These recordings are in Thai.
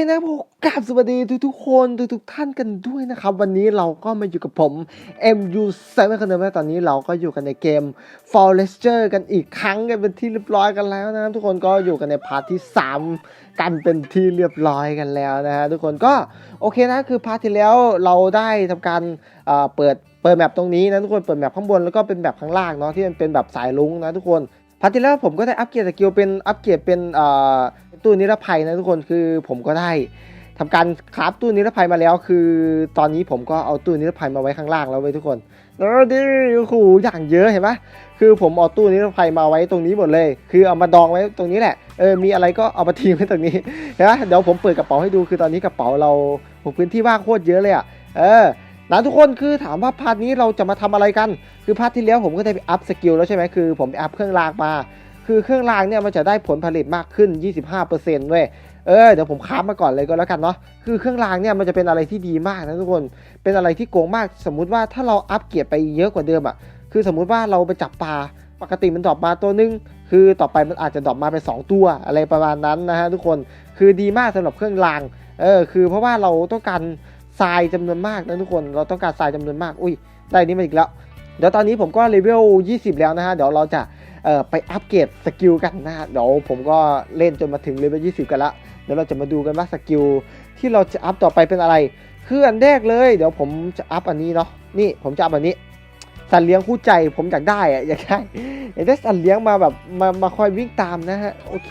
นะผมกราบสวัสดีทุกทุกคนทุกทุกท่านกันด้วยนะครับ วันนี้เราก็มาอยู่กับผม MU7 คนเดิมนะตอนนี้เราก็อยู่กันในเกม Forester กันอีกครั้งกันเป็นที่เรียบร้อยกันแล้วนะครับทุกคนก็อยู่กันในพาร์ทที่ 3 กันเป็นที่เรียบร้อยกันแล้วนะฮะทุกคนก็โอเคนะคือพาร์ทที่แล้วเราได้ทำการเเปิดเปิดแมปตรงนี้นะทุกคนเปิดแมปข้างบนแล้วก็เป็นแมปข้างล่างเนาะที่มันเป็นแบบสายลุงนะทุกคน พาร์ทที่แล้วผมก็ได้อัปเกรดสกิลเป็นอัปเกรดเป็นตู้นิรภัยนะทุกคนคือผมก็ได้ทำการคราฟตู้นิรภัยมาแล้ว คือตอนนี้ผมก็เอาตู้นิรภัยมาไว้ข้างล่างแล้วเว้ยทุกคนแล้วดิโอ้โหอย่างเยอะเห็นปะคือผมเอาตู้นิรภัยมาไว้ตรงนี้หมดเลย คือเอามาดองไว้ตรงนี้แหละเออมีอะไรก็เอามาทิ้งไว้ตรงนี้เห็นปะเดี๋ยวผมเปิดกระเป๋าให้ดูคือตอนนี้กระเป๋าเราพื้นที่ว่างโคตรเยอะเลยอะเออ นะทุกคนคือถามว่าพาร์ทนี้เราจะมาทำอะไรกัน คือพาร์ทที่แล้วผมก็ได้ไปอัพสกิลแล้วใช่ไหมคือผมไปอัพเครื่องรางมา คือเครื่องรางเนี่ยมันจะได้ผลผลิตมากขึ้น 25%เว้ยเออเดี๋ยวผมค้ามาก่อนเลยก็แล้วกันเนาะคือเครื่องรางเนี่ยมันจะเป็นอะไรที่ดีมากนะทุกคนเป็นอะไรที่โกงมาก สมมุติว่าถ้าเราอัพเกียรไปเยอะกว่าเดิมอะ่ะคือสมมุติว่าเราไปจับปลาปกติมันดรอปมาตัวนึง คือต่อไปมันอาจจะดรอปมาเป็นสองตัวอะไรประมาณนั้นนะฮะทุกคน คือดีมากสำหรับเครื่องราง เออ คือเพราะว่าเราต้องการ ทรายจำนวนมากนะทุกคน เราต้องการทรายจำนวนมาก อุ้ย ได้นี้มาอีกแล้ว เดี๋ยวตอนนี้ผมก็เลเวล 20 แล้วนะฮะ เดี๋ยวเราจะไปอัปเกรดสกิลกันนะฮะ เดี๋ยวผมก็เล่นจนมาถึงเลเวล 20 กันละ เดี๋ยวเราจะมาดูกันว่าสกิลที่เราจะอัพต่อไปเป็นอะไร คืออันแรกเลย เดี๋ยวผมจะอัพอันนี้เนาะ นี่ผมจะอัพอันนี้ สัตว์เลี้ยงคู่ใจผมอยากได้อะอยากได้ อยากได้สัตว์เลี้ยงมาแบบมามาคอยวิ่งตามนะฮะ โอเค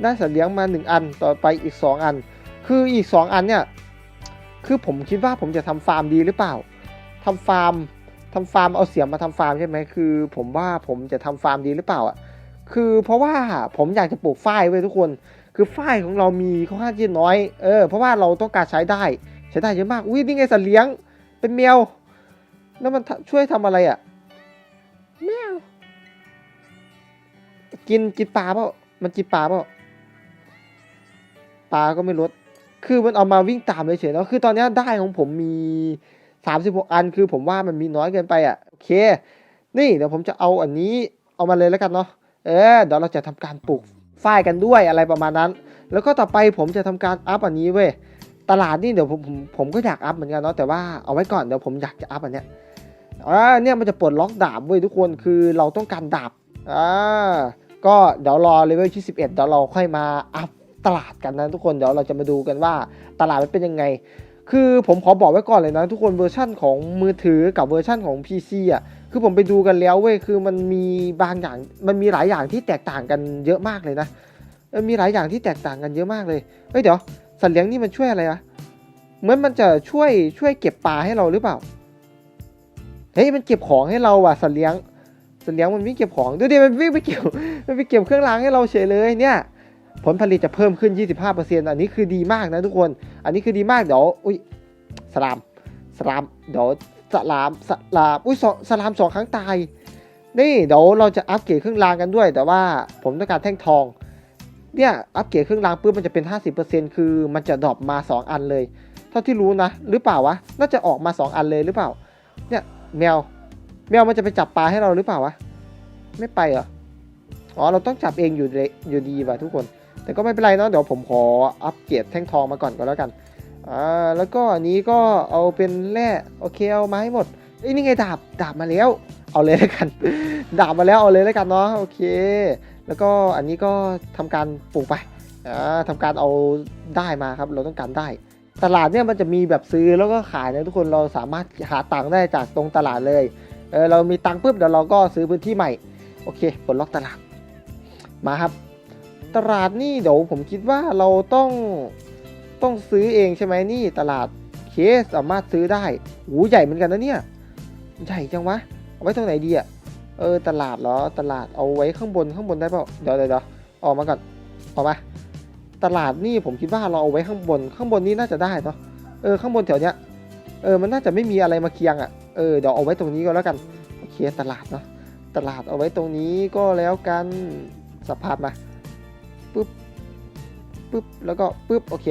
ได้สัตว์เลี้ยงมา 1 อัน ต่อไปอีก 2 อัน คืออีก 2 อันเนี่ย คือผมคิดว่าผมจะทำฟาร์มดีหรือเปล่าทำฟาร์มทำฟาร์มเอาเสียมมาทำฟาร์มใช่ไหมคือ ผมว่าผมจะทำฟาร์มดีหรือเปล่าอะคือเพราะว่าผมอยากจะปลูกฝ้ายไว้ทุกคน คือฝ้ายของเรามีค่อนข้างที่น้อยเออเพราะว่าเราต้องการใช้ได้ ใช้ได้เยอะมากอุ้ยนี่ไงสัตว์เลี้ยง เป็นแมวแล้วมันทำช่วยทำอะไรอะแมวกินกินปลาเปล่ามันกินปลาเปล่าปลาก็ไม่ลด คือมันเอามาวิ่งตามเฉยๆเนาะคือตอนนี้ได้ของผมมีสามสิบหกอัน คือผมว่ามันมีน้อยเกินไปอะ โอเค นี่เดี๋ยวผมจะเอาอันนี้เอามาเลยแล้วกันเนาะ เออเดี๋ยวเราจะทำการปลูกฝ้ายกันด้วยอะไรประมาณนั้น แล้วก็ต่อไปผมจะทำการอัพอันนี้เว้ย ตลาดนี่เดี๋ยวผมผมผมก็อยากอัพเหมือนกันเนาะ แต่ว่าเอาไว้ก่อนเดี๋ยวผมอยากจะอัพอันเนี้ยอ่าเนี่ยมันจะปลดล็อกดาบเว้ยทุกคน คือเราต้องการดาบ อ่า ก็เดี๋ยวรอเลเวลที่11เดี๋ยวเราค่อยมาอัพ ตลาดกันนะทุกคนเดี๋ยวเราจะมาดูกันว่าตลาดมันเป็นยังไง คือผมขอบอกไว้ก่อนเลยนะทุกคนเวอร์ชั่นของมือถือกับเวอร์ชั่นของ PC อะคือผมไปดูกันแล้วเว้ยคือมันมีบางอย่างมันมีหลายอย่างที่แตกต่างกันเยอะมากเลยนะมีหลายอย่างที่แตกต่างกันเยอะมากเลยเฮ้ยเดี๋ยวสัตว์เลี้ยงนี่มันช่วยอะไรวะเหมือนมันจะช่วยช่วยเก็บปลาให้เราหรือเปล่าเฮ้ยมันเก็บของให้เราว่ะสัตว์เลี้ยงสัตว์เลี้ยงมันวิ่งเก็บของดูดิมันวิ่งไปเก็บมันไปเก็บเครื่องรางให้เราเฉยเลยเนี่ย ผลผลิตจะเพิ่มขึ้น 25%อันนี้คือดีมากนะทุกคน อันนี้คือดีมาก เดี๋ยว อุ้ยสลาม สลาม เดี๋ยวสลาม สลาม อุ้ยสสลามสองครั้งตาย นี่เดี๋ยวเราจะอัปเกรดเครื่องรางกันด้วย แต่ว่าผมต้องการแท่งทอง เนี่ยอัปเกรดเครื่องรางปุ๊บมันจะเป็น 50%คือมันจะดรอปมา 2 อันเลย เท่าที่รู้นะ หรือเปล่าวะ น่าจะออกมา 2 อันเลยหรือเปล่า เนี่ยแมว แมวมันจะไปจับปลาให้เราหรือเปล่าวะ ไม่ไปเหรอ อ๋อเราต้องจับเองอยู่อยู่ดีว่ะทุกคน แต่ก็ไม่เป็นไรเนาะเดี๋ยวผมขออัปเกรดแท่งทองมาก่อนก็แล้วกันอ่าแล้วก็อันนี้ก็เอาเป็นแร่โอเคเอามาให้หมดอ้นี่ไงดาบดาบมาแล้ว เอาเลยแล้วกัน ดาบมาแล้วเอาเลยแล้วกันเนาะโอเค แล้วก็อันนี้ก็ทำการปลูกไปอ่าทำการเอาได้มาครับเราต้องการได้ตลาดเนี่ยมันจะมีแบบซื้อแล้วก็ขายนะทุกคนเราสามารถหาตังค์ได้จากตรงตลาดเลยเออเรามีตังค์ปุ๊บเดี๋ยวเราก็ซื้อพื้นที่ใหม่ โอเคปลดล็อกตลาดมาครับ ตลาดนี่เดี๋ยวผมคิดว่าเราต้องต้องซื้อเองใช่ไหมนี่ตลาดเคสสามารถซื้อได้หูใหญ่เหมือนกันนะเนี่ย ใหญ่จังวะ เอาไว้ตรงไหนดีอะเออตลาดเหรอตลาดเอาไว้ข้างบนข้างบนได้เปล่าเดี๋ยวเดี๋ยวออกมาก่อนออกมา ตลาดนี่ผมคิดว่าเราเอาไว้ข้างบนข้างบนนี่น่าจะได้เนาะเออข้างบนแถวเนี้ยเออมันน่าจะไม่มีอะไรมาเคียงอะเออเดี๋ยวเอาไว้ตรงนี้ก็แล้วกันโอเคตลาดเนาะตลาดเอาไว้ตรงนี้ก็แล้วกันสภาพมา ปึ๊บปึ๊บแล้วก็ปึ๊บโอเค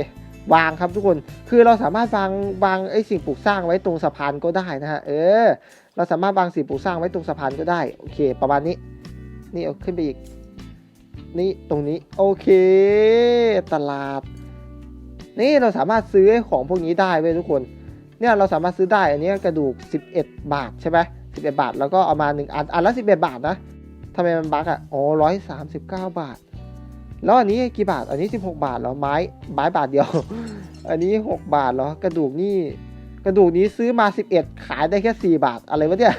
วางครับทุกคน คือเราสามารถวางวางไอ้สิ่งปลูกสร้างไว้ตรงสะพานก็ได้นะฮะ เออ เราสามารถวางสิ่งปลูกสร้างไว้ตรงสะพานก็ได้ โอเค ประมาณนี้ นี่เอาขึ้นไปอีก นี่ตรงนี้ โอเค ตลาด นี่เราสามารถซื้อของพวกนี้ได้เว้ยทุกคน เนี่ยเราสามารถซื้อได้ อันนี้กระดูก 11 บาทใช่ไหม11บเอ็ดบาท แล้วก็เอามา1อัน อันละ11บเอ็ดบาทนะทำไมมันบักอะ อ๋อ139บาท แล้วอันนี้กี่บาท อันนี้ 16 บาทแล้วไม้ไม้บาทเดียว อันนี้ 6 บาทเหรอกระดูกนี่กระดูกนี้ซื้อมา 11 ขายได้แค่ 4 บาท อะไรวะเนี่ย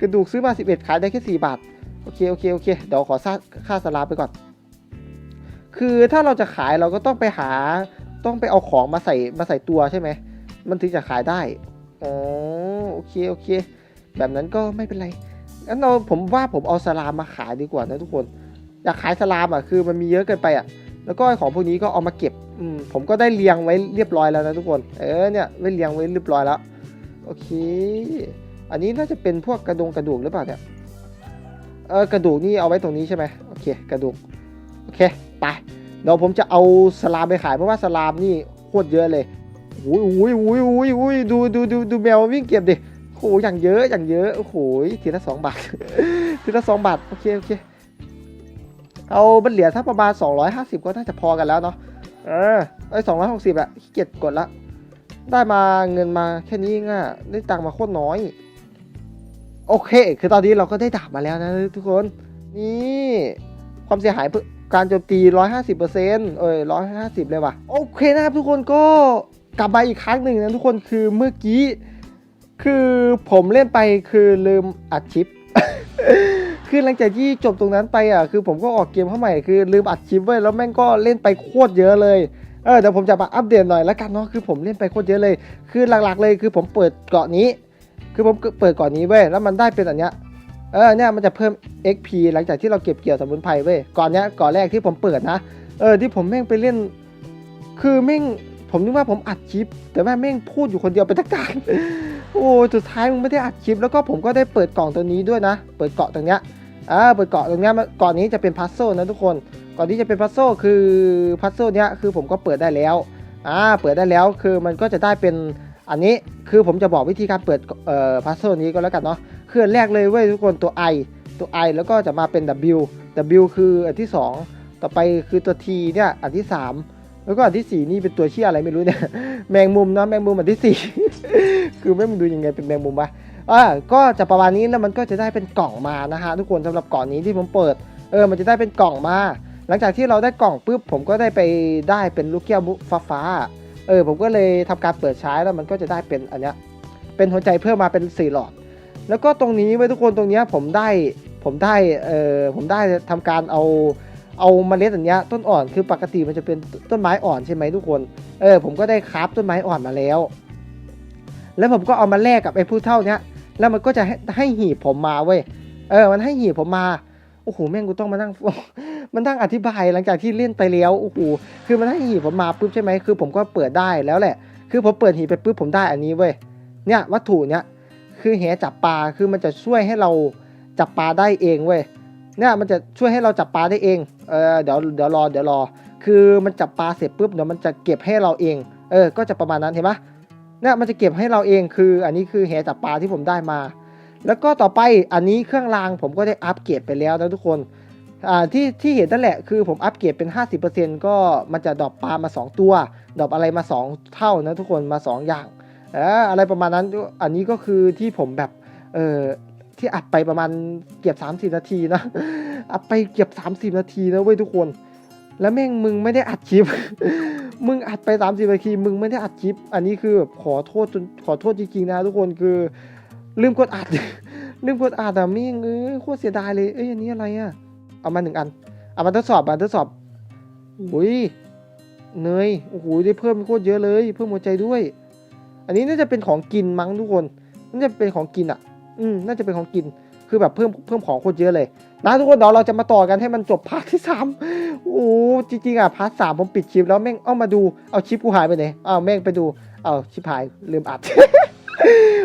กระดูกซื้อมา 11 ขายได้แค่ 4 บาทโอเคโอเคโอเคเดี๋ยวขอค่าค่าสลาไปก่อน คือถ้าเราจะขายเราก็ต้องไปหาต้องไปเอาของมาใส่มาใส่ตัวใช่ไหมมันถึงจะขายได้อ๋อโอเคโอเค แบบนั้นก็ไม่เป็นไรงั้นเราผมว่าผมเอาสลามมาขายดีกว่านะทุกคน อยากขายสลามอะคือมันมีเยอะเกินไปอะ แล้วก็ของพวกนี้ก็เอามาเก็บอืมผมก็ได้เรียงไว้เรียบร้อยแล้วนะทุกคน เออเนี่ยไว้เรียงไว้เรียบร้อยแล้ว โอเค อันนี้น่าจะเป็นพวกกระดงกระดูกหรือเปล่าเนี่ย เออกระดูกนี่เอาไว้ตรงนี้ใช่ไหมโอเค กระดูก โอเค ไป เดี๋ยวผมจะเอาสลามไปขายเพราะว่าสลามนี่โคตรเยอะเลยอุ้ยอุ้ยอุ้ยอุ้ยอุ้ยดูดูดูดูแมววิ่งเก็บดิโอ้โหอย่างเยอะอย่างเยอะ โอ้โหทีละสองบาท ทีละสองบาท โอเค โอเค เอาบันเหลียถ้าประมาณ 250 ก็น่าจะพอกันแล้วเนาะเออไอ้สองร้อยหกสิบอะขี้เกียจกดละ ได้มาเงินมาแค่นี้งอะได้ตังค์มาโคตรน้อย โอเค คือตอนนี้เราก็ได้ดาบมาแล้วนะทุกคน นี่ความเสียหายเพื่อการโจมตี 150%เอ้ย150 เลยว่ะ โอเคนะครับทุกคนก็กลับมาอีกครั้งหนึ่งนะทุกคนคือเมื่อกี้ คือผมเล่นไปคือลืมอัดคลิป คือหลังจากที่จบตรงนั้นไปอะคือผมก็ออกเกมเข้าใหม่คือลืมอัดคลิปไว้แล้วแม่งก็เล่นไปโคตรเยอะเลยเออเดี๋ยวผมจะมาอัปเดตหน่อยแล้วกันเนาะคือผมเล่นไปโคตรเยอะเลย คือหลักๆเลยคือผมเปิดเกาะนี้ คือผมเปิดเกาะนี้เว้ยแล้วมันได้เป็นอันเนี้ยเออเนี่ยมันจะเพิ่ม XP หลังจากที่เราเก็บเกี่ยวสมุนไพรเว้ยก่อนเนี้ยก่อนแรกที่ผมเปิดนะ เออที่ผมแม่งไปเล่น คือแม่งผมนึกว่าผมอัดคลิป แต่แม่แม่งพูดอยู่คนเดียวไปตั้งนานโอ้สุดท้ายมึงไม่ได้อัดคลิป แล้วก็ผมก็ได้เปิดกล่องตัวนี้ด้วยนะ เปิดเกาะตรงเนี้ย อ่าเปิดเกาะตรงเนี้ยเกาะนี้จะเป็นพัซโซนะทุกคนเก่อนที่จะเป็นพัซโซคือพัซโซเนี้ยคือผมก็เปิดได้แล้วอ่าเปิดได้แล้วคือมันก็จะได้เป็นอันนี้คือผมจะบอกวิธีการเปิดเอ่อพัซโซนี้ก็แล้วกันเนาะคืออันแรกเลยเว้ยทุกคนตัว I ตัว I แล้วก็จะมาเป็น W W คืออันที่ 2 ต่อไปคือตัว T เนี่ยอันที่ 3 แล้วก็อันที่ 4 นี่เป็นตัวเชี่ยอะไรไม่รู้เนี่ยแมงมุมเนาะแมงมุมอันที่ 4 คือไม่มึงดูยังไงเป็นแมงมุมปะ อ่าก็จะประมาณนี้แล้วมันก็จะได้เป็นกล่องมานะฮะทุกคนสำหรับกล่องนี้ที่ผมเปิดเออมันจะได้เป็นกล่องมา หลังจากที่เราได้กล่องปุ๊บผมก็ได้ไปได้เป็นลูกแก้วฟ้าฟ้าเออผมก็เลยทำการเปิดใช้แล้วมันก็จะได้เป็นอันเนี้ยเป็นหัวใจเพิ่มมาเป็นสี่หลอด แล้วก็ตรงนี้ไว้ทุกคนตรงเนี้ยผมได้ผมได้เออผมได้ทำการเอาเอาเมล็ดอันเนี้ยต้นอ่อนคือปกติมันจะเป็นต้นไม้อ่อนใช่ไหมทุกคนเออผมก็ได้คราฟต้นไม้อ่อนมาแล้ว แล้วผมก็เอามาแลกกับไอ้ผู้เท่าเนี้ย แล้วมันก็จะให้ให้หีบผมมาเว้ยเออ มันให้หีบผมมาโอ้โหแม่งกูต้องมานั่งมันนั่งอธิบายหลังจากที่เล่นไปแล้วโอ้โหคือมันให้หีบผมมาปุ๊บใช่ไหมคือ ผมก็เปิดได้แล้วแหละ คือผมเปิดหีบไปปุ๊บผมได้อันนี้เว้ยเนี่ยวัตถุเนี้ยคือแหจับปลาคือมันจะช่วยให้เราจับปลาได้เองเว้ยเนี่ยมันจะช่วยให้เราจับปลาได้เองเออเดี๋ยวเดี๋ยวรอเดี๋ยวรอ คือมันจับปลาเสร็จปุ๊บเดี๋ยวมันจะเก็บให้เราเอง เออ ก็จะประมาณนั้นเห็นปะ เนี่ยมันจะเก็บให้เราเองคือ อันนี้คือแหจับปลาที่ผมได้มา แล้วก็ต่อไปอันนี้เครื่องรางผมก็ได้อัปเกรดไปแล้วนะทุกคนอ่าที่ที่เห็นนั่นแหละคือผมอัปเกรดเป็น 50%ก็มันจะดรอปปลามา 2 ตัวดรอปอะไรมา 2 เท่านะทุกคนมา 2 อย่างเอออะไรประมาณนั้นอันนี้ก็คือที่ผมแบบเออที่อัดไปประมาณเกือบ 30 นาทีนะอัดไปเกือบ 30 นาทีนะเว้ยทุกคน แล้วแม่งมึงไม่ได้อัดคลิป มึงอัดไป30นาทีมึงไม่ได้อัดคลิป อันนี้คือแบบขอโทษจนขอโทษจริงๆนะทุกคนคือลืมกดอัด ลืมกดอัดอะแม่งเอ้ยโคตรเสียดายเลยเอ้ยอันนี้อะไรอะเอามาหนึ่งอันเอามาทดสอบมาทดสอบอุ้ยเนยโอ้โหได้เพิ่มโคตรเยอะเลย เพิ่มหัวใจด้วย อันนี้น่าจะเป็นของกินมั้งทุกคนน่าจะเป็นของกินอะ อืมน่าจะเป็นของกิน คือแบบเพิ่มเพิ่มของโคตรเยอะเลยนะทุกคนเดี๋ยวเราจะมาต่อกันให้มันจบพาร์ทที่สามโอ้จริงๆอะพาร์ทสามผมปิดคลิปแล้วแม่งเอามาดูเอาชิปกูหายไปไหนเอาแม่งไปดูเอาชิปหายลืมอัด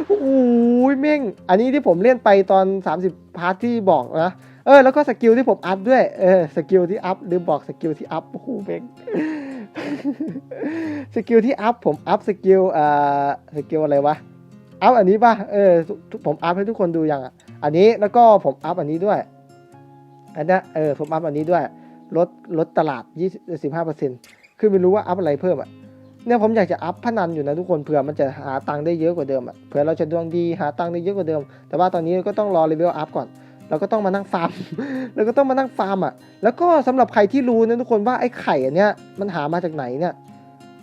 โอ้ยแม่ง อันนี้ที่ผมเล่นไปตอน 30 พาร์ทที่บอกนะเออแล้วก็สกิลที่ผมอัพด้วยเออสกิลที่อัพลืมบอกสกิลที่อัพโอ้โหเบงสกิลที่อัพผมอัพสกิลอ่าสกิลอะไรวะอัพอันนี้ป่ะเออผมอัพให้ทุกคนดูยังอะ อันนี้แล้วก็ผมอัพอันนี้ด้วยอันนี้เออผมอัพอันนี้ด้วยลดลดตลาดยี่สิบห้าเปอร์เซ็นต์คือไม่รู้ว่าอัพอะไรเพิ่มอะเนี่ยผมอยากจะอัพพนันอยู่นะทุกคนเผื่อมันจะหาตังค์ได้เยอะกว่าเดิมอะเผื่อเราจะดวงดีหาตังค์ได้เยอะกว่าเดิม แต่ว่าตอนนี้ก็ต้องรอเลเวลอัพก่อนเราก็ต้องมานั่งฟาร์มเราก็ต้องมานั่งฟาร์มอะ แล้วก็สำหรับใครที่รู้นะทุกคนว่าไอ้ไข่อันเนี้ยมันหามาจากไหนเนี่ย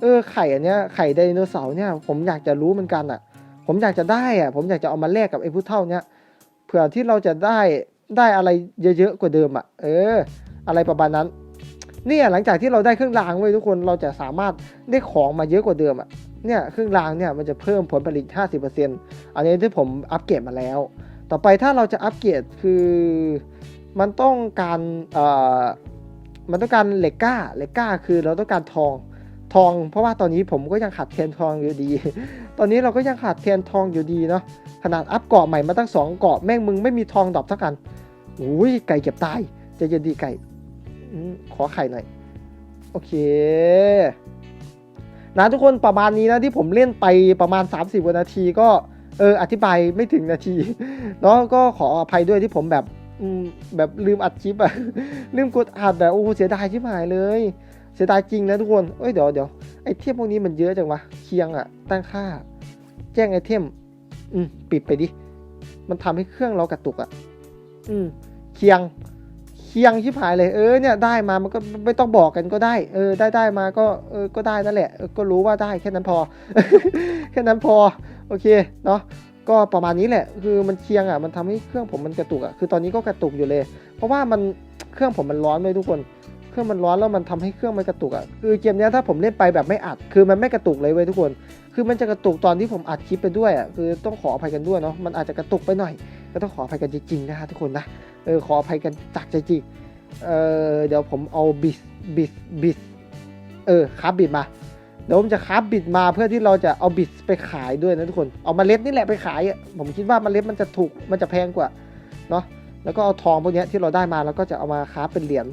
เออไข่อันเนี้ยไข่ไดโนเสาร์เนี่ยผมอยากจะรู้เหมือนกันอะ ผมอยากจะได้อะ ผมอยากจะเอามาแลกกับไอ้ผู้เท่าเนี้ย ผื่อที่เราจะได้ได้อะไรเยอะๆกว่าเดิมอะ เออ อะไรประมาณนั้น เนี่ยหลังจากที่เราได้เครื่องรางไว้ทุกคนเราจะสามารถได้ของมาเยอะกว่าเดิมอะเนี่ยเครื่องรางเนี่ยมันจะเพิ่มผลผลิต 50%อันนี้ที่ผมอัปเกรดมาแล้ว ต่อไปถ้าเราจะอัปเกรดคือมันต้องการเอ่อมันต้องการเหล็กก้าเหล็กก้าคือเราต้องการทอง ทอง เพราะว่าตอนนี้ผมก็ยังขาดเทียนทองอยู่ดี ตอนนี้เราก็ยังขาดเทียนทองอยู่ดีเนาะขนาดอัพเกาะใหม่มาตั้งสองเกาะแม่งมึงไม่มีทองดรอปทักกันอุ้ยไก่เก็บตายจะเย็นดีไก่ขอไข่หน่อยโอเคนะทุกคนประมาณนี้นะที่ผมเล่นไปประมาณ 30กว่านาทีก็เอออธิบายไม่ถึงนาทีเนาะก็ขออภัยด้วยที่ผมแบบแบบลืมอัดคลิปอะลืมกดอัดแบบโอ้เสียดายชิบหายเลย เสียดายจริงนะทุกคน เอ้ยเดี๋ยวเดี๋ยวไอเทมพวกนี้มันเยอะจังวะ เคียงอะตั้งค่า แจ้งไอเทม อืม ปิดไปดิ มันทำให้เครื่องเรากระตุกอะอืม เคียง เคียงชิบหายเลย เออ เนี่ย ได้มา มันก็ไม่ต้องบอกกันก็ได้ เออ ได้ได้มาก็ เออ ก็ได้นั่นแหละ ก็รู้ว่าได้แค่นั้นพอ แค่นั้นพอ โอเค เนาะก็ประมาณนี้แหละ คือมันเคียงอะ มันทำให้เครื่องผมมันกระตุกอะ คือตอนนี้ก็กระตุกอยู่เลย เพราะว่ามันเครื่องผมมันร้อนเลยทุกคน เครื่องมันร้อนแล้วมันทำให้เครื่องมันกระตุกอะคือเกมนี้ถ้าผมเล่นไปแบบไม่อัด คือมันไม่กระตุกเลยเว้ยทุกคน คือมันจะกระตุกตอนที่ผมอัดคลิปไปด้วยอะคือต้องขออภัยกันด้วยเนาะมันอาจจะกระตุกไปหน่อย ก็ต้องขออภัยกันจริงๆนะฮะทุกคนนะเออขออภัยกันจากใจจริงเออเดี๋ยวผมเอาบิสบิสบิสเออครับบิดมาเดี๋ยวผมจะคราฟบิดมาเพื่อที่เราจะเอาบิดไปขายด้วยนะทุกคนเอาเมล็ดนี่แหละไปขายอะผมคิดว่าเมล็ดมันจะถูกมันจะแพงกว่าเนาะแล้วก็เอาทองพวกเนี้ยที่เราได้มาแล้วก็จะเอามาคราเป็นเหรียญ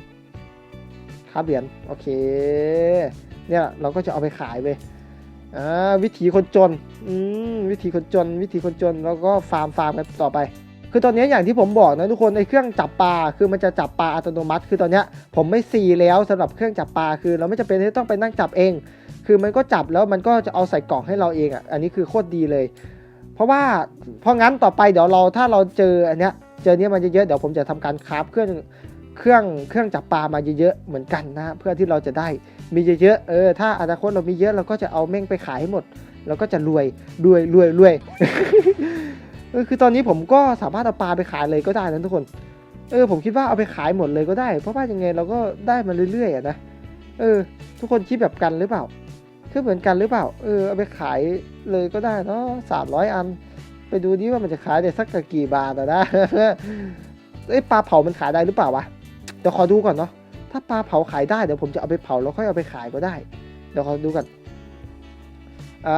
คราฟเหรียญโอเค เนี่ยเราก็จะเอาไปขายไปอ่าวิถีคนจนอืมวิถีคนจน วิถีคนจนแล้วก็ฟาร์มฟาร์มกันต่อไป คือตอนนี้อย่างที่ผมบอกนะทุกคนไอ้เครื่องจับปลาคือมันจะจับปลาอัตโนมัติ คือตอนนี้ผมไม่ซีแล้วสำหรับเครื่องจับปลาคือ เราไม่จำเป็นที่ต้องไปนั่งจับเอง คือมันก็จับแล้วมันก็จะเอาใส่กล่องให้เราเองอะอันนี้คือโคตรดีเลย เพราะว่าเพราะงั้นต่อไปเดี๋ยวเราถ้าเราเจออันเนี้ยเจอเนี้ยมันเยอะๆเดี๋ยวผมจะทำการคราฟเครื่อง เครื่องเครื่องจับปลามาเยอะๆเหมือนกันนะเพื่อที่เราจะได้มีเยอะๆเออถ้าอนาคตเรามีเยอะเราก็จะเอาแม่งไปขายให้หมดเราก็จะรวยรวยรวยรวยคือตอนนี้ผมก็สามารถเอาปลาไปขายเลยก็ได้นะทุกคน เออผมคิดว่าเอาไปขายหมดเลยก็ได้ เพราะว่ายังไงเราก็ได้มาเรื่อยๆนะเออ ทุกคนคิดแบบกันหรือเปล่าคือเหมือนกันหรือเปล่า เออเอาไปขายเลยก็ได้เนาะสามร้อยอัน ไปดูดิว่ามันจะขายได้สักกี่บาทนะเอ้ปลาเผามันขายได้หรือเปล่าวะ เดี๋ยวขอดูก่อนเนาะถ้าปลาเผาขายได้เดี๋ยวผมจะเอาไปเผาแล้วค่อยเอาไปขายก็ได้ เดี๋ยวขอดูกันอ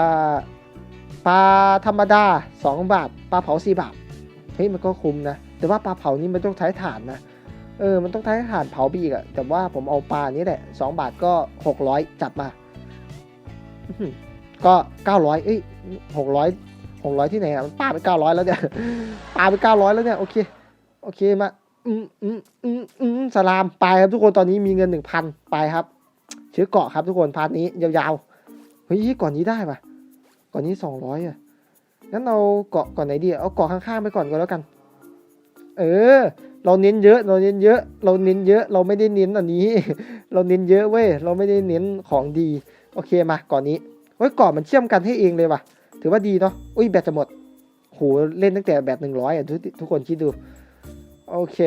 ปลาธรรมดา 2 บาท ปลาเผา 4 บาทเฮ้ยมันก็คุ้มนะ แต่ว่าปลาเผานี่มันต้องใช้ถ่านนะเออมันต้องใช้ถ่านเผาไปอีกอะแต่ว่าผมเอาปลานี้แหละ 2 บาทก็ 600 จัดมาอื้อหือก็ 900เอ้ย600 600 ที่ไหนอะมันปลาไป900 แล้วเนี่ยปลาไป900 แล้วเนี่ยโอเคโอเคมา อืมอืมอืมอืมสลามไปครับทุกคนตอนนี้มีเงินหนึ่งพันไปครับชื่อเกาะครับทุกคนพาร์ทนี้ยาวๆเฮ้ยก่อนนี้ได้ปะก่อนนี้สองร้อยอะงั้นเอาเกาะก่อนไหนดีเอาเกาะข้างๆไปก่อนก็แล้วกัน เออ เราเน้นเยอะ เราเน้นเยอะ เราเน้นเยอะ เราไม่ได้เน้นอันนี้ เราเน้นเยอะเว้ยเราไม่ได้เน้นของดี โอเคมาก่อนนี้เฮ้ยเกาะมันเชื่อมกันให้เองเลยว่ะ ถือว่าดีเนาะอุ้ยแบตจะหมดโหเล่นตั้งแต่แบบหนึ่งร้อยอะทุกทุกคนคิดดู โอเค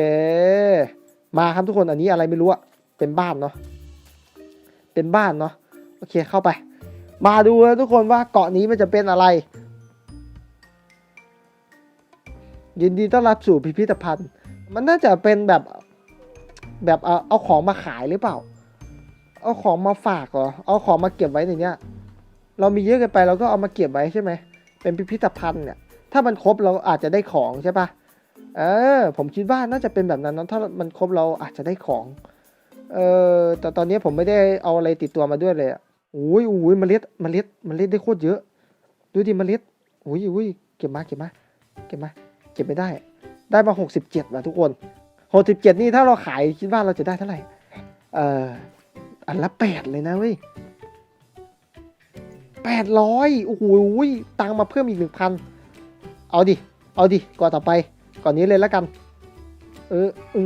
มาครับทุกคนอันนี้อะไรไม่รู้อะเป็นบ้านเนาะเป็นบ้านเนาะโอเคเข้าไป มาดูนะทุกคนว่าเกาะนี้มันจะเป็นอะไร ยินดีต้อนรับสู่พิพิธภัณฑ์ มันน่าจะเป็นแบบแบบเอาเอาของมาขายหรือเปล่า เอาของมาฝากเหรอเอาของมาเก็บไว้ในเนี้ยเรามีเยอะเกินไปเราก็เอามาเก็บไว้ใช่ไหมเป็นพิพิธภัณฑ์เนี่ยถ้ามันครบเราอาจจะได้ของใช่ปะ เออผมคิดว่าน่าจะเป็นแบบนั้นเนะถ้ามันครบเราอาจจะได้ของ เออแต่ตอนนี้ผมไม่ได้เอาอะไรติดตัวมาด้วยเลยอะอุ้ยอุ้ยเมล็ดเมล็ดเมล็ดได้โคตรเยอะ ดูดิเมล็ดอุ้ยอุ้ยเก็บมาเก็บมาเก็บมาเก็บไม่ได้ ได้มาหกสิบเจ็ดว่ะทุกคนหกสิบเจ็ดนี่ถ้าเราขายคิดว่าเราจะได้เท่าไหร่ เอออันละแปดเลยนะเว้ยแปดร้อยโอ้โหตังค์มาเพิ่มอีกหนึ่งพันเอาดิ เอาดิก่อนต่อไป ก่อนนี้เลยแล้วกัน เออ อื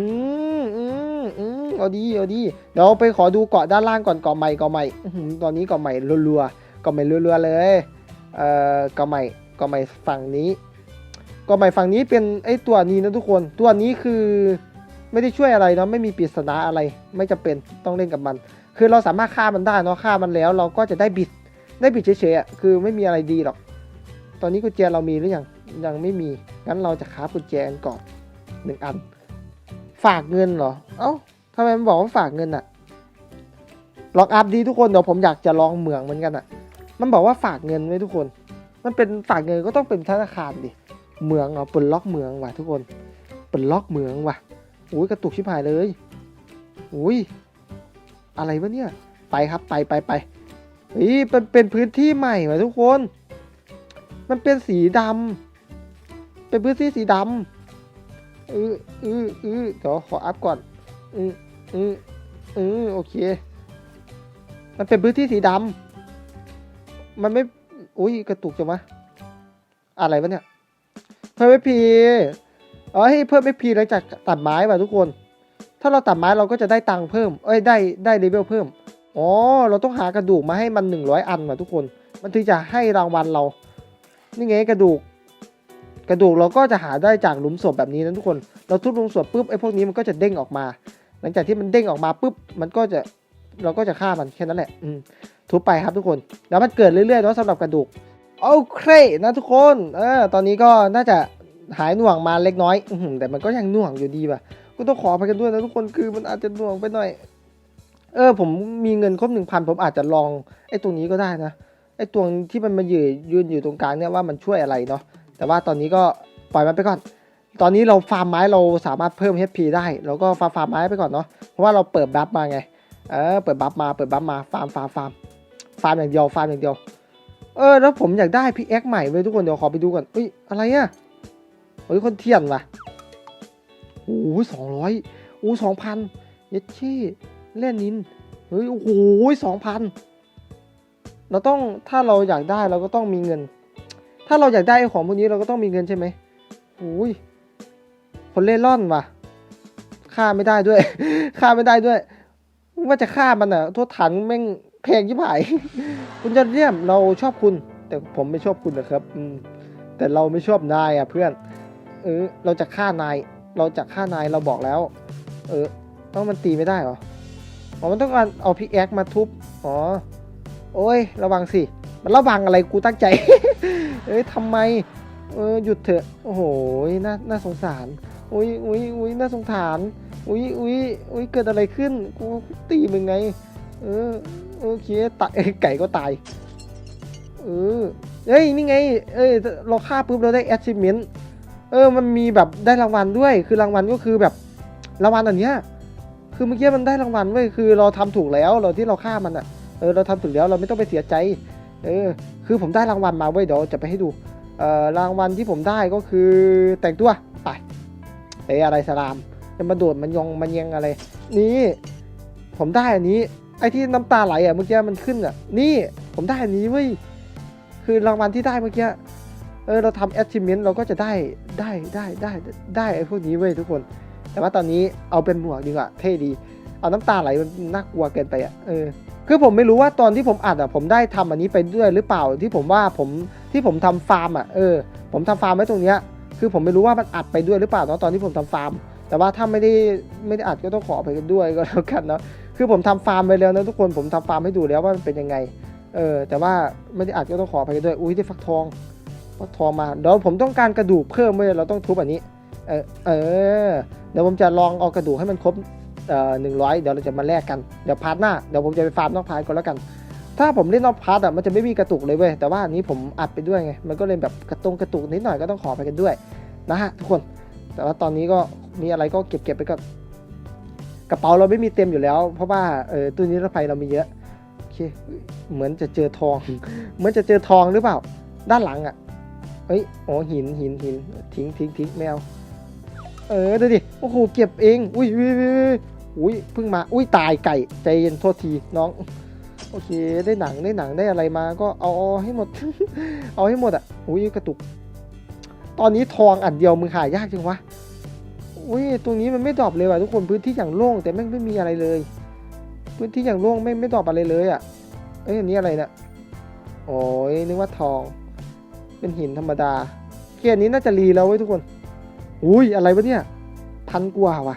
มอืมอืมเอาดีเอาดี เดี๋ยวไปขอดูเกาะด้านล่างก่อนเกาะใหม่เกาะใหม่ตอนนี้เกาะใหม่รัวๆเกาะใหม่รัวๆเลย เอ่อเกาะใหม่เกาะใหม่ฝั่งนี้เกาะใหม่ฝั่งนี้เป็นไอ้ตัวนี้นะทุกคน ตัวนี้คือไม่ได้ช่วยอะไรเนาะไม่มีปริศนาอะไร ไม่จำเป็นต้องเล่นกับมัน คือเราสามารถฆ่ามันได้เนาะฆ่ามันแล้ว เราก็จะได้บิดได้บิดเฉยๆอะคือไม่มีอะไรดีหรอก ตอนนี้กุญแจเรามีหรือยัง ยังไม่มี งั้นเราจะคราฟกุญแจกันก่อนหนึ่งอัน ฝากเงินเหรอ เอ้าทำไมมันบอกว่าฝากเงินอะล็องอัพดีทุกคน เดี๋ยวผมอยากจะลองเหมืองเหมือนกันอะมันบอกว่าฝากเงินไว้ทุกคน มันเป็นฝากเงินก็ต้องเป็นธนาคารดิ เหมืองเหรอเปิดล็อกเหมืองว่ะทุกคนเปิดล็อกเหมืองว่ะอุ้ยกระตุกชิบหายเลยอุ้ยอะไรวะเนี่ย ไปครับไปไปไปเฮ้ยเป็นเป็นพื้นที่ใหม่ว่ะทุกคน มันเป็นสีดำ เป็นพื้นที่สีดำเออเออเออเดี๋ยวขออัพก่อนเออเออเออโอเค มันเป็นพื้นที่สีดำมันไม่ อุ้ยกระตุกจังวะอะไรวะเนี่ยเพิ่มไม่พีเอ้ยเพิ่มไม่พีหลังจากตัดไม้ว่ะทุกคน ถ้าเราตัดไม้เราก็จะได้ตังค์เพิ่ม เอ้ยได้ได้เลเวลเพิ่มอ๋อเราต้องหากระดูกมาให้มันหนึ่งร้อยอันว่ะทุกคน มันถึงจะให้รางวัลเรา นี่ไงกระดูก กระดูกเราก็จะหาได้จากหลุมศพแบบนี้นะทุกคน เราทุบหลุมศพปุ๊บไอ้พวกนี้มันก็จะเด้งออกมา หลังจากที่มันเด้งออกมาปุ๊บมันก็จะเราก็จะฆ่ามันแค่นั้นแหละทุบไปครับทุกคน แล้วมันเกิดเรื่อยๆเนาะสำหรับกระดูกโอเคนะทุกคนเออตอนนี้ก็น่าจะหายหน่วงมาเล็กน้อยอืแต่มันก็ยังหน่วงอยู่ดีว่ะก็ต้องขอไปกันด้วยนะทุกคนคือมันอาจจะหน่วงไปหน่อย เออ ผมมีเงินครบหนึ่งพันผมอาจจะลองไอ้ตรงนี้ก็ได้นะไอ้ตัวที่มันมายืนยืนอยู่ตรงกลางเนี่ยว่ามันช่วยอะไรเนาะ แต่ว่าตอนนี้ก็ปล่อยมันไปก่อน ตอนนี้เราฟาร์มไม้เราสามารถเพิ่ม HP ได้ เราก็ฟาร์มฟาร์มไม้ไปก่อนเนาะ เพราะว่าเราเปิดบัฟมาไง เออ เปิดบัฟมา เปิดบัฟมา ฟาร์ม ฟาร์ม ฟาร์ม ฟาร์มอย่างเดียว ฟาร์มอย่างเดียว เออ แล้วผมอยากได้พี่แอ็กใหม่เว้ยทุกคน เดี๋ยวขอไปดูก่อนอุ้ย อะไรอะเฮ้ยคนเทียนว่ะโอ้โหสองร้อยโอ้สองพันเยดชี่เล่นนิน เฮ้ย โอ้โหสองพันเราต้อง ถ้าเราอยากได้เราก็ต้องมีเงิน ถ้าเราอยากได้ของพวกนี้เราก็ต้องมีเงินใช่ไหมโอ้ยคนเล่ร่อนว่ะฆ่าไม่ได้ด้วยฆ่าไม่ได้ด้วย ว่าจะฆ่ามันอะโทษฐานแม่งแพงยิ่งหาย คุณจะเรียมเราชอบคุณ แต่ผมไม่ชอบคุณนะครับ อืม แต่เราไม่ชอบนายอะเพื่อน เออ เราจะฆ่านาย เราจะฆ่านายเราบอกแล้ว เออต้องมันตีไม่ได้เหรออ๋อมันต้องการเอาพิกแอคมาทุบ อ๋อ โอ้ย ระวังสิ มันระวังอะไรกูตั้งใจ เอ้ยทำไม เออหยุดเถอะ โอ้โหน่าน่าสงสาร อุ้ยอุ้ยอุ้ยน่าสงสาร อุ้ยอุ้ยอุ้ยเกิดอะไรขึ้น กูตีมึงไง เออโอเคตายไก่ก็ตาย เออ เฮ้ยนี่ไง เอ้ยเราฆ่าปุ๊บเราได้ achievement เออ มันมีแบบได้รางวัลด้วย คือรางวัลก็คือแบบรางวัลอันเนี้ย คือเมื่อกี้มันได้รางวัลเว้ย คือเราทำถูกแล้ว เราที่เราฆ่ามันอะ เออ เราทำถูกแล้ว เราไม่ต้องไปเสียใจ เออ คือผมได้รางวัลมาเว้ยเดี๋ยวจะไปให้ดู เอ่อ รางวัลที่ผมได้ก็คือแต่งตัว ไปเอ้ยอะไรสลาม จะมาโดดมันยองมันยังอะไร นี่ผมได้อันนี้ ไอ้ที่น้ำตาไหลอะเมื่อกี้มันขึ้นอะ นี่ผมได้อันนี้เว้ย คือรางวัลที่ได้เมื่อกี้ เออ เราทำ achievement เราก็จะได้ ได้ ได้ ได้ ได้ไอ้พวกนี้เว้ยทุกคน แต่ว่าตอนนี้เอาเป็นหมวกดีกว่า เท่ดี เอาน้ำตาไหลมันน่ากลัวเกินไปอะ เออ คือผมไม่รู้ว่าตอนที่ผมอัดอะผมได้ทำอันนี้ไปด้วยหรือเปล่าที่ผมว่าผมที่ผมทำฟาร์มอะเออผมทำฟาร์มไว้ตรงเนี้ยคือผมไม่รู้ว่ามันอัดไปด้วยหรือเปล่านะตอนที่ผมทำฟาร์ม แต่ว่าถ้าไม่ได้ไม่ได้อัดก็ต้องขอไปกันด้วยก็แล้วกันเนาะคือผมทำฟาร์มไปแล้วนะทุกคนผมทำฟาร์มให้ดูแล้วว่ามันเป็นยังไงเออแต่ว่าไม่ได้อัดก็ต้องขอไปกันด้วยอุ้ยได้ฟักทองฟักทองมาเดี๋ยวผมต้องการกระดูกเพิ่มเว้ยเราต้องทุบอันนี้เออเออเดี๋ยวผมจะลองเอากระดูกให้มันครบ หนึ่งร้อยเดี๋ยวเราจะมาแลกกัน เดี๋ยวพาร์ทหน้า เดี๋ยวผมจะไปฟาร์มนอกพาร์ทก่อนแล้วกัน ถ้าผมเล่นนอกพาร์ทอะมันจะไม่มีกระตุกเลยเว้ย แต่ว่าอันนี้ผมอัดไปด้วยไง มันก็เลยแบบกระตรงกระตุกนิดหน่อยก็ต้องขอไปกันด้วยนะฮะทุกคน แต่ว่าตอนนี้ก็มีอะไรก็เก็บเก็บไปก่อน กระเป๋าเราไม่มีเต็มอยู่แล้ว เพราะว่าเออตู้นี้รภัยเรามีเยอะ โอเค เหมือนจะเจอทอง เหมือนจะเจอทองหรือเปล่า ด้านหลังอะเฮ้ย อ๋อหินหินหินทิ้งทิ้งทิ้งไม่เอา เออดูดิ โอ้โห เก็บเองอุ้ยอุ้ยอุ้ยอุ้ยเพิ่งมา อุ้ยตายไก่ ใจเย็นโทษทีน้อง โอเค ได้หนังได้หนังได้อะไรมาก็เอาเอาให้หมด เอาให้หมดอะ อุ้ยกระตุก ตอนนี้ทองอันเดียวมึงหายากจังวะ อุ้ยตรงนี้มันไม่ดรอปเลยว่ะทุกคนพื้นที่อย่างโล่งแต่แม่งไม่มีอะไรเลย พื้นที่อย่างโล่งไม่ไม่ดรอปอะไรเลยอะ เอ้ยอันนี้อะไรเนี่ยโอ้ยนึกว่าทอง เป็นหินธรรมดาเกียร์นี้น่าจะรีแล้วเว้ยทุกคน อุ้ยอะไรวะเนี่ย พันกว่าว่ะ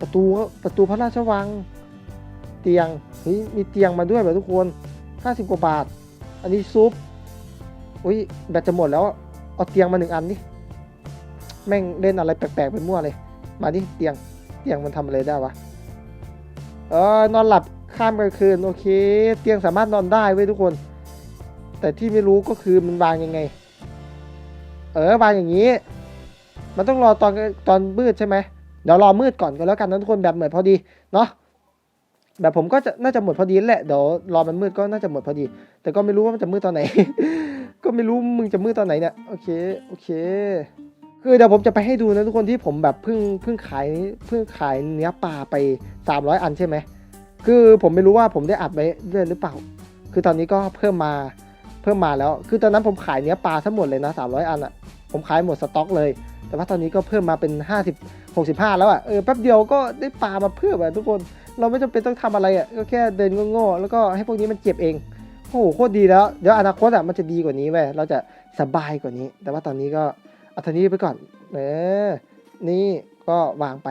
ประตูประตูพระราชวัง เตียงเฮ้ยมีเตียงมาด้วยแบบทุกคนห้าสิบกว่าบาท อันนี้ซุปอุ้ยแบตจะหมดแล้วเอาเตียงมาหนึ่งอันดิแม่งเล่นอะไรแปลกๆไปมั่วเลย มาดิเตียงเตียงมันทำอะไรได้วะเออนอนหลับข้ามกลางคืนโอเค เตียงสามารถนอนได้เว้ยทุกคน แต่ที่ไม่รู้ก็คือมันวางยังไง เออวางอย่างนี้ มันต้องรอตอนตอนมืดใช่ไหมเดี๋ยวรอมืดก่อนก็แล้วกันนะทุกคนแบบเหมือนพอดีเนาะแบบผมก็จะน่าจะหมดพอดีแหละเดี๋ยวรอมันมืดก็น่าจะหมดพอดี แต่ก็ไม่รู้ว่ามันจะมืดตอนไหน ก็ไม่รู้มึงจะมืดตอนไหนเนี่ยโอเคโอเค คือเดี๋ยวผมจะไปให้ดูนะทุกคนที่ผมแบบเพิ่งเพิ่งขายเพิ่งขายเนื้อปลาไป300อันใช่ไหมคือผมไม่รู้ว่าผมได้อัดไว้เรื่อยหรือเปล่า คือตอนนี้ก็เพิ่มมาเพิ่มมาแล้ว คือตอนนั้นผมขายเนื้อปลาทั้งหมดเลยนะ300อันอะผมขายหมดสต็อกเลย แต่ว่าตอนนี้ก็เพิ่มมาเป็น 50 65 แล้วอะเออแป๊บเดียวก็ได้ปลามาเพิ่มอะทุกคนเราไม่จำเป็นต้องทำอะไรอะก็แค่เดินโง่ๆแล้วก็ให้พวกนี้มันเก็บเองโอ้โหโคตรดีแล้วเดี๋ยวอนาคตอะมันจะดีกว่านี้เว้ยเราจะสบายกว่านี้ แต่ว่าตอนนี้ก็เอาเท่านี้ไปก่อนเออนี่ก็วางไป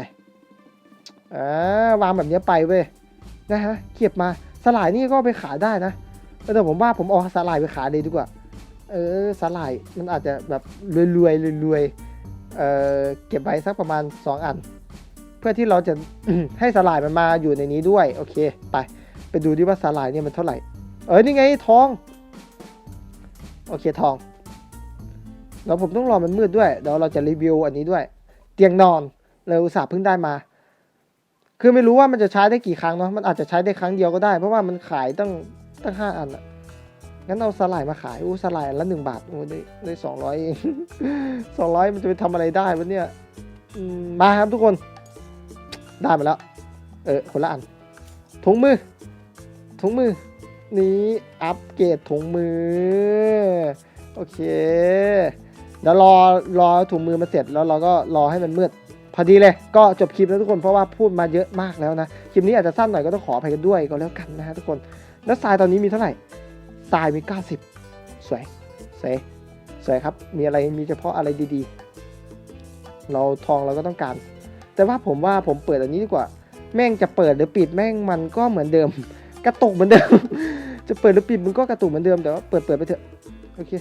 อ่าวางแบบนี้ไปเว้ยนะฮะเก็บมาสลายนี่ก็ไปขายได้นะแต่ผมว่าผมเอาสลายไปขายเลยดีกว่าเออสลายมันอาจจะแบบรวยๆรวยๆ เเก็บไว้สักประมาณ 2 อัน เพื่อที่เราจะให้สลายมันมาอยู่ในนี้ด้วยโอเคไปไปดูดิว่าสลายเนี่ยมันเท่าไหร่ เออนี่ไงทอง โอเคทองเดี๋ยวผมต้องรอมันมืดด้วยเดี๋ยวเราจะรีวิวอันนี้ด้วย เตียงนอนเราอุตส่าห์เพิ่งได้มา คือไม่รู้ว่ามันจะใช้ได้กี่ครั้งเนาะมันอาจจะใช้ได้ครั้งเดียวก็ได้ เพราะว่ามันขายตั้งตั้งห้าอันอะ งั้นเอาสลายมาขายอู้สลายละหนึ่งบาทโอ้ได้ได้สองร้อยเองสองร้อยมันจะไปทำอะไรได้วะเนี่ยมมาครับทุกคนได้มาแล้ว เออคนละอันถุงมือถุงมือ นี้อัปเกรดถุงมือ โอเคเดี๋ยวรอรอถุงมือมาเสร็จแล้วเราก็รอให้มันมืดพอดีเลยก็จบคลิปแล้วทุกคนเพราะว่าพูดมาเยอะมากแล้วนะ คลิปนี้อาจจะสั้นหน่อยก็ต้องขออภัยกันด้วยก็แล้วกันนะฮะทุกคน แล้วทรายตอนนี้มีเท่าไหร่ ทรายมี 90 สวย สวย สวยครับ มีอะไร มีเฉพาะอะไรดีๆ เราทองเราก็ต้องการ แต่ว่าผมว่าผมเปิดอันนี้ดีกว่า แม่งจะเปิดหรือปิดแม่งมันก็เหมือนเดิม กระตุกเหมือนเดิม จะเปิดหรือปิดมันก็กระตุกเหมือนเดิม แต่ว่าเปิดเปิดไปเถอะ โอเค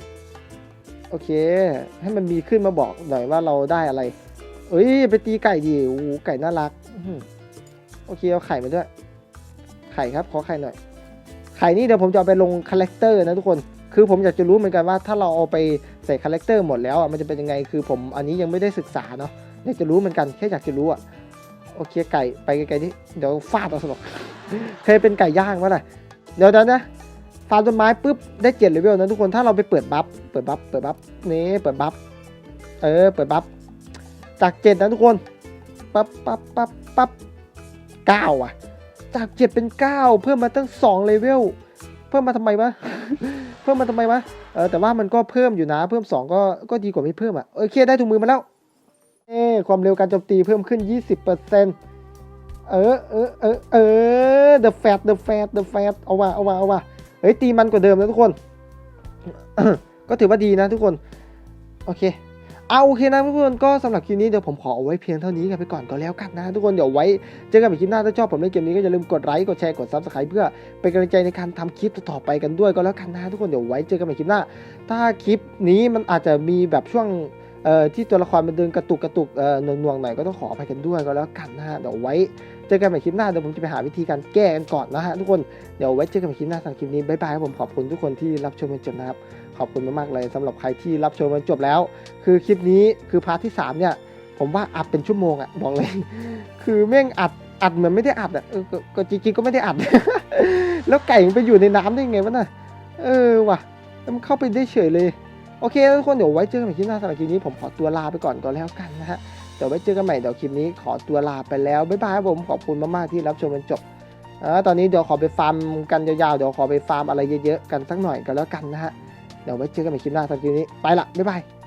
โอเค ให้มันมีขึ้นมาบอกหน่อยว่าเราได้อะไร เอ้ย ไปตีไก่ดิโอ้ไก่น่ารัก โอเค เอาไข่มาด้วย ไข่ครับ ขอไข่หน่อย ไข่นี่เดี๋ยวผมจะเอาไปลงคาแรคเตอร์นะทุกคนคือผมอยากจะรู้เหมือนกันว่าถ้าเราเอาไปใส่คาแรคเตอร์หมดแล้วอะมันจะเป็นยังไงคือผมอันนี้ยังไม่ได้ศึกษาเนาะอยากจะรู้เหมือนกันแค่อยากจะรู้อะโอเคไก่ไปไกลๆที่เดี๋ยวฟาดเอาสนุกเคยเป็นไก่ย่างวะล่ะเดี๋ยวเดี๋ยวนะฟาร์มต้นไม้ปุ๊บได้เจ็ดเลเวลนะทุกคนถ้าเราไปเปิดบัฟเปิดบัฟเปิดบัฟนี่เปิดบัฟเออเปิดบัฟจากเจ็ดนะทุกคนปั๊บปั๊บปั๊บปั๊บเก้าอะ จากเจ็ดเป็นเก้าเพิ่มมาตั้งสองเลเวลเพิ่มมาทำไมวะเพิ่มมาทำไมวะเออแต่ว่ามันก็เพิ่มอยู่นะ เพิ่มสองก็ก็ดีกว่าไม่เพิ่มอะโอเคได้ถุงมือมาแล้วเอ้ความเร็วการโจมตีเพิ่มขึ้น 20%เออเออเออเออ the fat the fat the fat เอาว่ะเอาว่ะเอาว่ะเฮ้ยตีมันกว่าเดิมนะทุกคน ก็ถือว่าดีนะทุกคน โอเค เอาโอเคนะเพื่อนๆก็สำหรับคลิปนี้เดี๋ยวผมขอเอาไว้เพียงเท่านี้กันไปก่อนก็แล้วกันนะทุกคนเดี๋ยวไว้เจอกันใหม่คลิปหน้าถ้าชอบผมเล่นเกมนี้ก็อย่าลืมกดไลค์กดแชร์กดซับสไครต์เพื่อเป็นกำลังใจในการทำคลิปต่อไปกันด้วยก็แล้วกันนะทุกคนเดี๋ยวไว้เจอกันใหม่คลิปหน้า ถ้าคลิปนี้มันอาจจะมีแบบช่วงที่ตัวละครมันเดินกระตุกกระตุกหน่วงๆหน่อยก็ต้องขออภัยกันด้วยก็แล้วกันนะเดี๋ยวไว้ จอกันใหม่คลิปหน้าเดี๋ยวผมจะไปหาวิธีการแก้กันก่อนนะฮะทุกคนเดี๋ยวไว้เจอกันใหม่คลิปหน้าสำหรับคลิปนี้บ๊ายบายครับผมขอบคุณทุกคนที่รับชมจนจบนะครับขอบคุณมากๆเลยสำหรับใครที่รับชมจนจบแล้ว คือคลิปนี้คือพาร์ทที่ 3 เนี่ย ผมว่าอัดเป็นชั่วโมงอะบอกเลย คือแม่งอัดอัดเหมือนไม่ได้อัดอะก็จริงๆก็ไม่ได้อัด แล้วไก่มันไปอยู่ในน้ำได้ไงวะน่ะเออว่ะมันเข้าไปได้เฉยเลยโอเคทุกคนเดี๋ยวไว้เจอกันใหม่คลิปหน้าสำหรับคลิปนี้ผมขอตัวลาไปก่อนก็แล้วกันนะฮะ ดี๋ยวไว้เจอกันใหม่เดี๋ยวคลิปนี้ขอตัวลาไปแล้วบ๊ายบายครับผมขอบคุณมากๆที่รับชมจนจบเออตอนนี้เดี๋ยวขอไปฟาร์มกันยาวๆเดี๋ยวขอไปฟาร์มอะไรเยอะๆกันสักหน่อยก็แล้วกันนะฮะเดี๋ยวไว้เจอกันใหม่คลิปหน้าสำหรับคลิปนี้ไปละบ๊ายบาย